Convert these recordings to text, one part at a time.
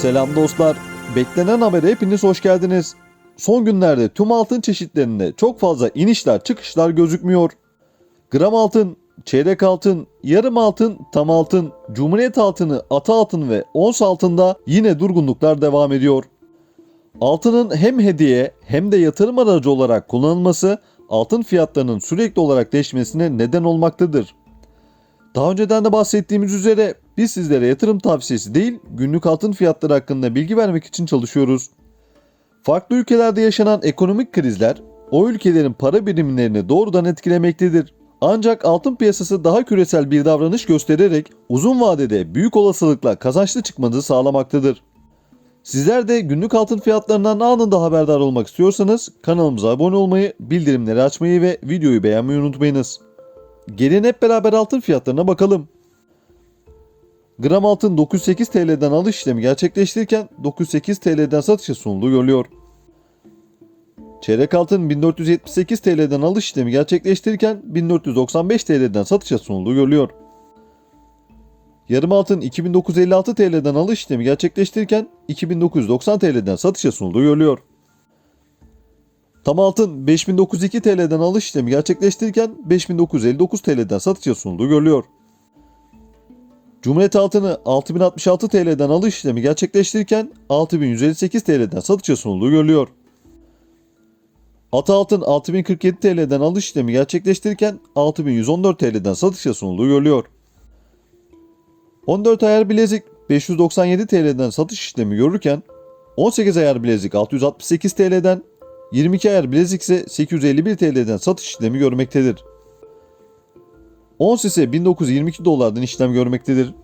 Selam dostlar. Beklenen habere hepiniz hoş geldiniz. Son günlerde tüm altın çeşitlerinde çok fazla inişler çıkışlar gözükmüyor. Gram altın, çeyrek altın, yarım altın, tam altın, cumhuriyet altını, ata altın ve ons altında yine durgunluklar devam ediyor. Altının hem hediye hem de yatırım aracı olarak kullanılması altın fiyatlarının sürekli olarak değişmesine neden olmaktadır. Daha önceden de bahsettiğimiz üzere biz sizlere yatırım tavsiyesi değil günlük altın fiyatları hakkında bilgi vermek için çalışıyoruz. Farklı ülkelerde yaşanan ekonomik krizler o ülkelerin para birimlerini doğrudan etkilemektedir. Ancak altın piyasası daha küresel bir davranış göstererek uzun vadede büyük olasılıkla kazançlı çıkmanızı sağlamaktadır. Sizler de günlük altın fiyatlarından anında haberdar olmak istiyorsanız kanalımıza abone olmayı, bildirimleri açmayı ve videoyu beğenmeyi unutmayınız. Gelin hep beraber altın fiyatlarına bakalım. Gram altın 908 TL'den alış işlemi gerçekleştirirken 908 TL'den satışa sunulduğu görülüyor. Çeyrek altın 1478 TL'den alış işlemi gerçekleştirirken 1495 TL'den satışa sunulduğu görülüyor. Yarım altın 2956 TL'den alış işlemi gerçekleştirirken 2990 TL'den satışa sunulduğu görülüyor. Tam altın 5902 TL'den alış işlemi gerçekleştirirken 5959 TL'den satışa sunulduğu görülüyor. Cumhuriyet altını 6066 TL'den alış işlemi gerçekleştirirken 6158 TL'den satışa sunulduğu görülüyor. Ata altın 6047 TL'den alış işlemi gerçekleştirirken 6114 TL'den satışa sunulduğu görülüyor. 14 ayar bilezik 597 TL'den satış işlemi görürken 18 ayar bilezik 668 TL'den 22 ayar bilezik ise 851 TL'den satış işlemi görmektedir. Ons ise 1922 dolardan işlem görmektedir.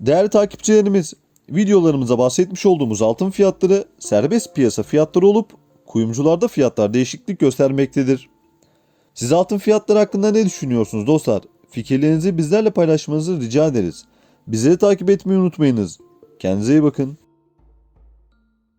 Değerli takipçilerimiz, videolarımıza bahsetmiş olduğumuz altın fiyatları serbest piyasa fiyatları olup kuyumcularda fiyatlar değişiklik göstermektedir. Siz altın fiyatları hakkında ne düşünüyorsunuz dostlar? Fikirlerinizi bizlerle paylaşmanızı rica ederiz. Bizleri takip etmeyi unutmayınız. Kendinize iyi bakın.